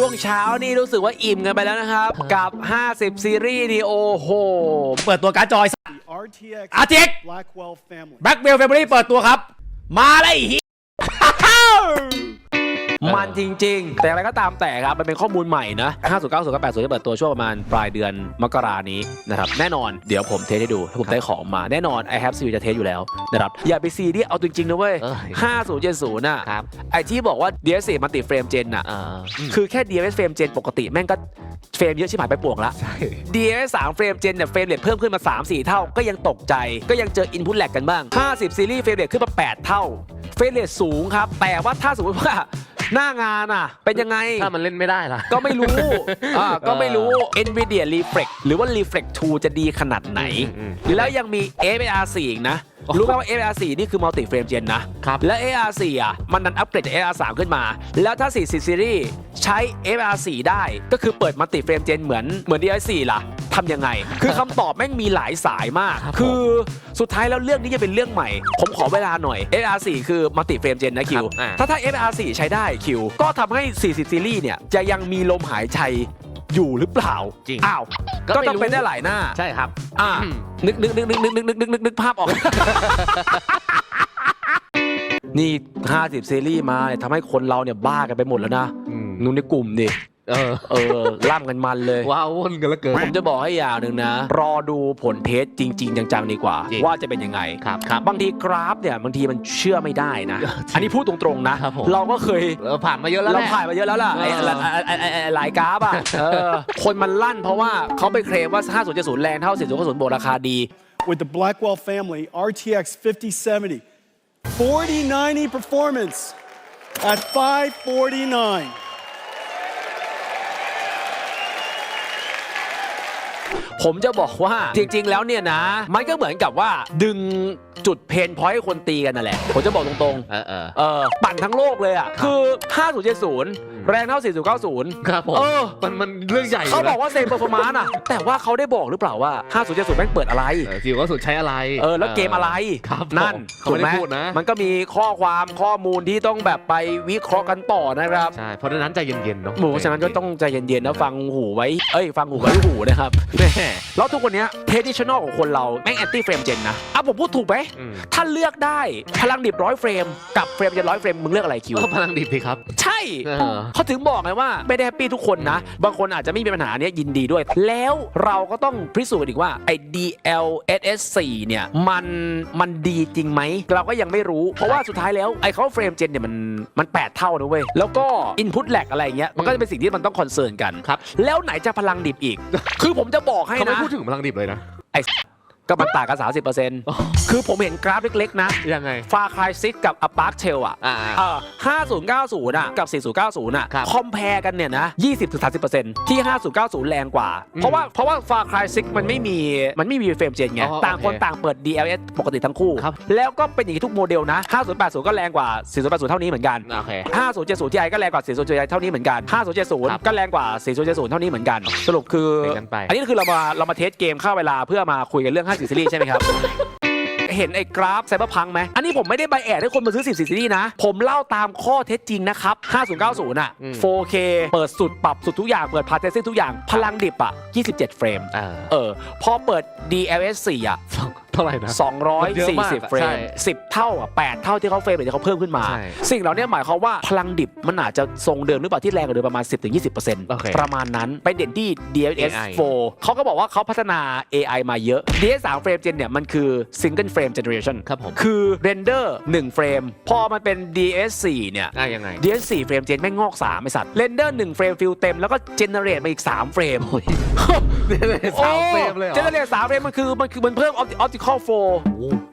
ช่วงเช้านี่รู้สึกว่าอิ่มกันไปแล้วนะครับ กับ 50 ซีรีส์นี่โอ้โห เปิดตัวการ์ดจอย RTX RTX Blackwell family. แบ็กเบลเฟเบอรี่เปิดตัวครับ มาเลยไอ้เหี้ย มันจริง ๆ แต่อะไรก็ตามแต่ครับ มันเป็นข้อมูลใหม่นะ50 90กับ80จะเปิดตัวช่วงประมาณปลายเดือนมกรานี้นะครับแน่นอนเดี๋ยวผมเทสให้ดูถ้าผมได้ของมาแน่นอน i have c จะเทสอยู่แล้วนะครับอย่าไปซีที่เอาจริงๆนะเว้ยเอ้ย5070น่ะครับไอที่บอกว่า DS มันติเฟรมเจนน่ะเออคือแค่ DLS เฟรมเจนปกติแม่งก็เฟรมเยอะชิบหายไปป่วงละ DLS 3เฟรมเจนเนี่ยเฟรมเรทเพิ่มขึ้นมา 3 4 เท่าก็ยังตกใจก็ยังเจอ input lag กันบ้าง 50 ซีรีส์เฟรมเรทขึ้นมา 8 เท่า เฟรมเรทสูงครับ แต่ว่าถ้าสมมติว่า หน้างานอะ เป็นยังไง ถ้ามันเล่นไม่ได้ล่ะ ก็ไม่รู้ อ่า ก็ไม่รู้ NVIDIA Reflex หรือว่า Reflex 2 จะดีขนาดไหนอืมอืมแล้วยังมี FAR4 อีกนะ รู้ไหมว่า FAR4 นี่คือ multi frame gen นะ ครับ และ AR4 อะ มันดันอัปเกรดจาก AR3 ขึ้นมา แล้วถ้า4ซีรีส์ใช้ FAR4 ได้ก็คือเปิด multi frame gen เหมือนเหมือน DI4 ล่ะทำยังไง คือคำตอบแม่งมีหลายสายมาก ครับคือสุดท้ายแล้วเรื่องนี้จะเป็นเรื่องใหม่ ผมขอเวลาหน่อย FAR4 คือ multi frame gen นะคิว ครับอ่า ถ้าถ้า FAR4 ใช้ได้คิว ก็ทำให้ 40 ซีรีส์เนี่ย จะยังมีลมหายใจ อยู่หรือเปล่าจริงอ้าวก็ก็ไม่ต้องรู้เป็นได้หลายหน้า ใช่ครับ อ่าอืมนึกนึกนึกนึกนึกนึกนึกนึกนึกนึกภาพออก นี่ 50 ซีรีส์มาเนี่ยทำให้คนเราเนี่ยบ้ากันไปหมดแล้วนะอืม นู่นในกลุ่มดิ เออ เออล่ำกันมันเลย ว้าววนกันแล้วเกิน ผมจะบอกให้อย่างหนึ่งนะ รอดูผลเทสจริง ๆ จังๆดีกว่า จริงว่าจะเป็นยังไงครับครับบางทีกราฟเนี่ยบางทีมันเชื่อไม่ได้นะ อันนี้พูดตรงๆนะ ครับผม เราก็เคยเราผ่านมาเยอะแล้วแหเราละ ผ่านมาเยอะแล้วล่ะไอ้เออ ไอ้ไอ้ไอ้ไอ้หลายกราฟอะเออคนมันลั่นเพราะว่าเขาไปเคลมว่า 5070 แรงเท่า 4090บวกราคาดี With the Blackwell family, RTX 5070, 4090 performance at 549. ผมจะบอกว่าจริง ๆ แล้วเนี่ยนะ มันก็เหมือนกับว่าดึง จุดเพนพอยต์ให้คนตีกันนั่นแหละ ผมจะบอกตรงเออเออๆเออปั่นทั้งโลกเลยอะ คือ 5070 แรงเท่า 4090 ครับผม เออ มันมันเรื่องใหญ่เขาบอกว่าเซมเปอร์ฟอร์มานอะ แต่ว่าเขาได้บอกหรือเปล่าว่า 5070 แม่งเปิดอะไรเออสิว่าสุดใช้อะไรเออ แล้วเกมอะไร ครับผมนั่นเขาไม่ได้พูดนะ มันก็มีข้อความข้อมูลที่ต้องแบบไปวิเคราะห์กันต่อนะครับใช่ เพราะฉะนั้นใจเย็นๆเนาะหมูฉะนั้นก็ต้องใจเย็นๆนะฟังหูไว้ เอ้ย ฟังหูไว้หูนะครับ แม่แล้วทุกวันเนี้เทดิช i น l ของคนเราแม่งแอนตี้เฟรมเจนนะอะผมพูดถูกไหมอืมถ้าเลือกได้พลังดิบร้อยเฟรมกับเฟรมเจนร้อยเฟรมมึงเลือกอะไรคิวก็พลังดิบสิครับ ใช่เออเขาถึงบอกไงว่าไม่ได้แฮปปี้ทุกคนนะ บางคนอาจจะไม่มีปัญหาเนี้ยยินดีด้วย แล้วเราก็ต้องพิสูจน์อีกว่าไอ้ DLSS 4เนี่ยมันมันดีจริงไหม เราก็ยังไม่รู้ เพราะว่าสุดท้ายแล้วไอ้เขาเฟรมเจนเนี่ยมันมัน 8 เท่านะเว้ย แล้วก็ Input lag อะไรอย่างเงี้ยมันก็จะเป็นสิ่งที่มันต้องคอนเซิร์นกันครับแล้วไหนจะพลังดิบอีก คือผมจะบอกให้เขาไม่นะพูดถึงพลังดิบเลยนะไอ้ ก็มันต่างกัน30%คือผมเห็นกราฟเล็ก ๆ นะยังไงฟาคายซิกกับอ p ปาร์คเทลอะอ่าเออ5090อะกับ4090อะครับคอมเพลกันเนี่ยนะ20-30%ที่5090แรงกว่า เพราะว่าเพราะว่าฟาคายซิกมันไม่มีมันไม่มีเฟรมเจนไงอ๋อต่างคนโอเคต่างเปิด DLS ปกติทั้งคู่ครับแล้วก็เป็นอย่างนี้ทุกโมเดลนะ5080 ก็แรงกว่า 4080 เท่านี้เหมือนกันโอเค5070 Ti ก็แรงกว่า 4070 Ti เท่านี้เหมือนกันครับ5070 ก็แรงกว่า 4070 เท่านี้เหมือนกัน สรุปคือเป็นกันไปอันนี้คือเรามาเรามาเทสเกมเข้าเวลาเพื่อมาคุยกันเรื่อง50ซีรีส์ใช่ไหมครับ เห็นไอ้กราฟไซเบอร์พังไหม อันนี้ผมไม่ได้ใบแอดให้คนมาซื้อ 10 ซีรีส์นะ ผมเล่าตามข้อเท็จจริงนะครับ 5090 อะอืม 4K เปิดสุดปรับสุดทุกอย่าง เปิดพาร์เทซิ่งทุกอย่าง พลังดิบอะ 27 เฟรม เออเออพอเปิด DLS 4 อะเท่าไหร่นะ มันเยอะมากอะ240 เฟรใช่ม 10 เท่าอะ8เท่าที่เขาเฟรมเดี๋ยวเขาเพิ่มขึ้นมา ใช่สิ่งเหล่านี้หมายความว่าพลังดิบมันอาจจะทรงเดิมหรือเปล่าที่แรงกว่าเดิมประมาณ 10-20%โอเคประมาณนั้นไปเด่นที่ DLS AI 4เขาก็บอกว่าเขาพัฒนา AI มาเยอะ DLS 3 frame gen เนี่ยมันคือ single frame generation ครับผม คือ render 1เฟรม พอมันเป็น DS 4 เนี่ย อะยังไง DS 4 เฟรมเจนแม่งงอก3ไอสัตว์ render 1เฟรมฟิลเต็มแล้วก็ generate มาอีก3เฟรม สามเฟรมเลยเหรอ เจเนเรตสามเฟรมมันคือมันคือมันเพิ่ม optical flow 靠谱。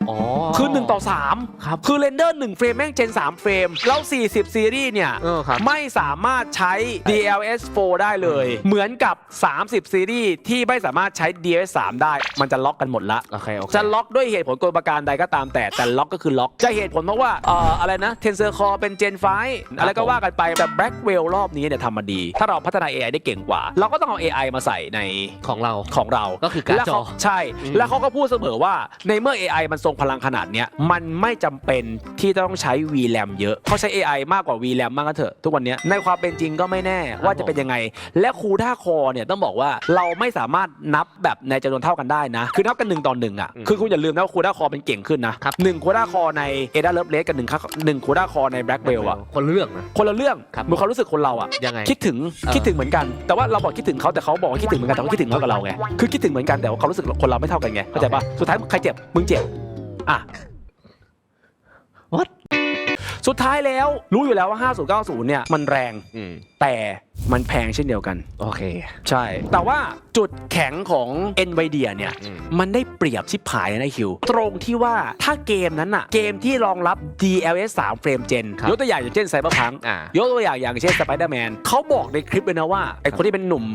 คือ1ต่อ3ครับคือเรนเดอร์1เฟรมแม่งเจน 3 เฟรม แล้ว 40 ซีรีส์เนี่ย เออครับ ไม่สามารถใช้ DLS 4ได้เลย เหมือนกับ 30 ซีรีส์ที่ไม่สามารถใช้ DLS 3ได้ มันจะล็อกกันหมดละ โอเคโอเค จะล็อกด้วยเหตุผลกลประการใดก็ตามแต่ แต่ล็อกก็คือล็อก จะเหตุผลเพราะว่าเอ่ออะไรนะ Tensor Core เป็น Gen 5อะไรก็ว่ากันไป แต่ Blackwell รอบนี้เนี่ยทำมาดี ถ้าเราพัฒนา AI ได้เก่งกว่า เราก็ต้องเอา AI มาใส่ในของเรา ของเราก็คือการ์ดแล้วเขจอใช่อืมแล้วเขาก็พูดเสมอว่าในเมื่อ AI มันทรงรงพลังขนาดเนี้ยมันไม่จำเป็นที่ต้องใช้ VRAM เยอะเขาใช้ AI มากกว่า VRAM มากก็เถอะทุกวันเนี้ยในความเป็นจริงก็ไม่แน่ว่าจะเป็นยังไง และคูด้าคอเนี่ยต้องบอกว่าเราไม่สามารถนับแบบในจำนวนเท่ากันได้นะ คือนับกันหนึ่งต่อหนึ่งอะคือคุณอย่าลืมนะว่าคูด้าคอเป็นเก่งขึ้นนะครับหนึ่งคูด้าคอในเอดาเลิฟเลสกับหนึ่งหนึ่งคูด้าคอในแบล็กเบลอะคนละเรื่องนะคนละเรื่องครับเหมือนความรู้สึกคนเราอะยังไงคิดถึงเออคิดถึงเหมือนกัน แต่ว่าเราบอกคิดถึงเขาแต่เขาบอกว่าคิดถึงเหมือนกันแต่ว่าคิดถึงเท่ากับเราไงคือคิดถึงเหมือนกันแต่ว่าความรู้สึกคนเราไม่เท่ากันไงเข้าใจปะสุดท้ายใครเจ็บมึงเจ็บ อะ What? สุดท้ายแล้วรู้อยู่แล้วว่า 5090 เนี่ย มันแรง อืมแต่มันแพงเช่นเดียวกัน โอเค ใช่ แต่ว่าจุดแข็งของ NVIDIA เนี่ย อืม มันได้เปรียบชิบหายนะคิว ตรงที่ว่าถ้าเกมนั้นอะเกมที่รองรับ DLS 3 Frame Gen ครับยกตัวอย่างอย่างเช่น Cyberpunk อ่ายกตัวอย่างอย่างเช่น Spider-Man เขาบอกในคลิปเลยนะว่า ไอคนที่เป็นหนุ่ม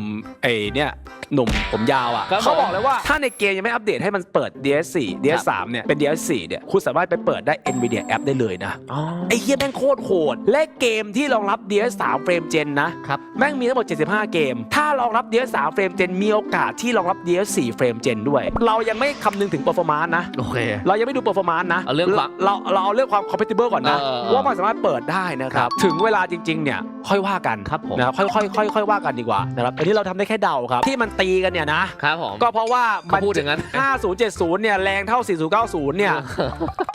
ไอเนี่ย หนุ่มผมยาวอะครับเขาบอกเลยว่าถ้าในเกมยังไม่อัปเดตให้มันเปิด DS4 DS3 เนี่ยเป็น DS4 เนี่ยคุณสามารถไปเปิดได้ Nvidia App ได้เลยนะ อ๋อไอ้เฮียแม่งโคตรโหด และเกมที่รองรับ DS3 Frame Gen นะ ครับ แม่งมีทั้งหมด 75 เกม ถ้ารองรับ DS3 Frame Gen มีโอกาสที่รองรับ DS4 Frame Gen ด้วย เรายังไม่คำนึงถึง performance นะ โอเค เรายังไม่ดู performance นะเอาเรื่องความเราเราเอาเรื่องความ compatible ก่อนนะ เออเออว่ามันสามารถเปิดได้นะครับ ถึงเวลาจริง ๆ เนี่ย ค่อยว่ากันครับผมนะครับค่อยค่อยค่อยค่อยว่ากันดีกว่านะครับอันนี้เราทำได้แค่เดาครับ ที่มันตีกันเนี่ยนะ ครับผม ก็เพราะว่ามัเขาพูดอย่างนั้น 5070 เนี่ยแรงเท่า 4090 เนี่ย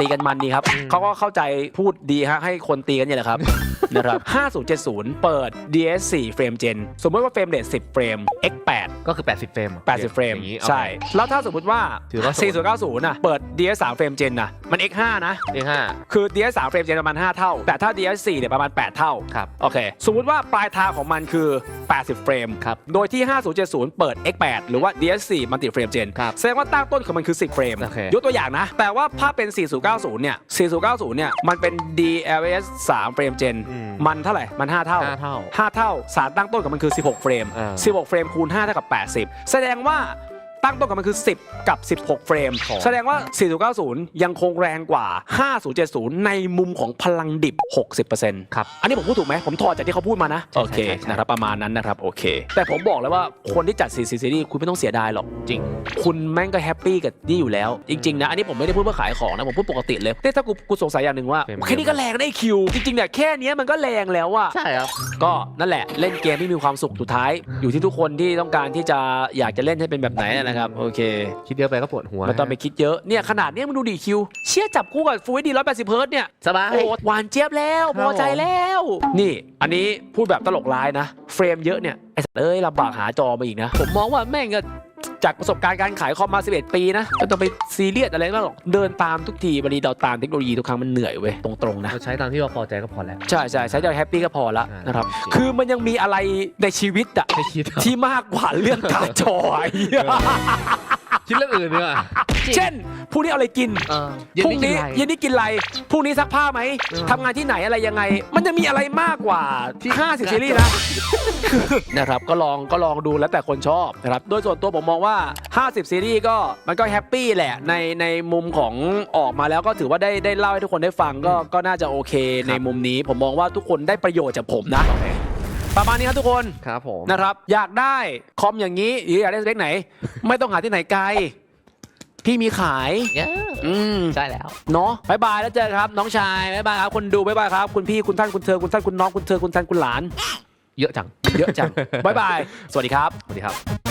ตีกันมันดีครับ เขาก็เข้าใจพูดดีฮะให้คนตีกันเนี่ยแหละครับ นะครับ 5070 เปิด DS4 เฟรม Gen สมมติว่าเฟรมเรท10 เฟรม X8 ก็คือ 80 เฟรมอะ80 เฟรม อย่างนี้ใช่ แล้วถ้าสมมติว่า ถือว่าสูง 4090 น่ะ เปิด DS3 เฟรม Gen น่ะ มัน X5 นะเลขห้าคือ DS3 เฟรม Gen ประมาณ 5 เท่า แต่ถ้า DS4 เนี่ยประมาณ 8 เท่า ครับ โอเคสมมุติว่าปลายทางของมันคือ 80 เฟรม ครับ โดยที่ 5070 เปิด X8 หรือว่า DS4 มัลติเฟรม Gen ครับแสดงว่าตั้งต้นของมันคือ 10 เฟรม โอเคยกตัวอย่างนะ แต่ว่าถ้าเป็น 4090 เนี่ย 4090 เนี่ย มันเป็น DLS 3เฟรม Gen อืมมันเท่าไหร่ มัน 5 เท่า ห้าเท่า5เท่า สารตั้งต้นกับมันคือ 16 เฟรม อ่า 16 เฟรมคูณ 5 เท่ากับ 80 แสดงว่า ตั้งต้นกับมันคือ 10 กับ 16 เฟรมของแสดงว่า 4090 ยังคงแรงกว่า 5070 ในมุมของพลังดิบ 60%ครับ อันนี้ผมพูดถูกไหม ผมถอดจากที่เขาพูดมานะใช่โอเคใช่ใช่นะครับประมาณนั้นนะครับ โอเค แต่ผมบอกเลยว่าคนที่จัดซีซีซีรีส์คุณไม่ต้องเสียดายหรอก จริง คุณแม่งก็แฮปปี้กับนี่อยู่แล้ว จริง ๆ นะ อันนี้ผมไม่ได้พูดเพื่อขายของนะ ผมพูดปกติเลยแต่ถ้ากูกูสงสัยอย่างหนึ่งว่าเป็นแค่นี้ก็แรงได้คิว จริงๆเนี่ยแค่เนี้ยมันก็แรงแล้วอะใช่ครับ ก็นั่นแหละเล่นเกมที่มีความสุขสุดท้าย อยู่ที่ทุกคนที่ต้องการที่จะอยากจะเล่นให้เป็นแบบไหนนะครับ โอเค คิดเยอะไปก็ปวดหัวไม่ต้องไปคิดเยอะ เนี่ยขนาดเนี้ยมึงดูดิคิว เชี่ยจับคู่กับฟูดดีร้อยแปดสิบเฮิร์ตเนี่ยสบาย โอ้หวานเจี๊ยบแล้วคพรับอใจแล้ว นี่ อันนี้พูดแบบตลกร้ายนะ เฟรมเยอะเนี่ยไอ้สัตว์เอ้ยลำบากหาจอมาอีกนะ ผมมองว่าแม่งก็ จากประสบการณ์การขายคอมมา 11 ปีนะไม่ต้องไปซีเรียสอะไรมากหรอกเดินตามทุกทีวันนี้เราตามเทคโนโลยีทุกครั้งมันเหนื่อยเว้ยตรงๆนะเราใช้ตามที่เราพอใจก็พอแล้ว ใช่ใช่ใช้ใจแฮปปี้ก็พอละอ่านนะครับจริงคือมันยังมีอะไรในชีวิตอะไม่คิดที่มากกว่าเรื่องการจอไอ้เหี้ย คิดเรื่องอื่นดีกว่าเช่นพรุ่งนี้เอาอะไรกินเออพรุ่งนี้กิเย็นนี้กินอะไรพรุ่งนี้ซักผ้าไหมเออ ทำงานที่ไหนอะไรยังไง มันจะมีอะไรมากกว่าที่50ซีรีส์นะ นะครับก็ลองก็ลองดูแล้วแต่คนชอบนะครับโดยส่วนตัวผมมองว่า 50 ซีรีส์ก็มันก็แฮปปี้แหละในในมุมของออกมาแล้วก็ถือว่าได้ได้เล่าให้ทุกคนได้ฟังก็ก็น่าจะโอเคในมุมนี้ ผมมองว่าทุกคนได้ประโยชน์จากผมนะ ประมาณนี้ครับทุกคนครับผมนะครับ อยากได้คอมอย่างนี้หรืออยากได้สเปคไหน ไม่ต้องหาที่ไหนไกล พี่มีขายเย้อืม ใช่แล้ว เนาะบายบายแล้วเจอกันครับ น้องชายบายบายครับ คนดูบายบายครับ คุณพี่คุณท่านคุณเธอคุณท่านคุณน้องคุณเธอคุณท่านคุณหลาน เยอะจัง เยอะจังบายบาย สวัสดีครับ สวัสดีครับ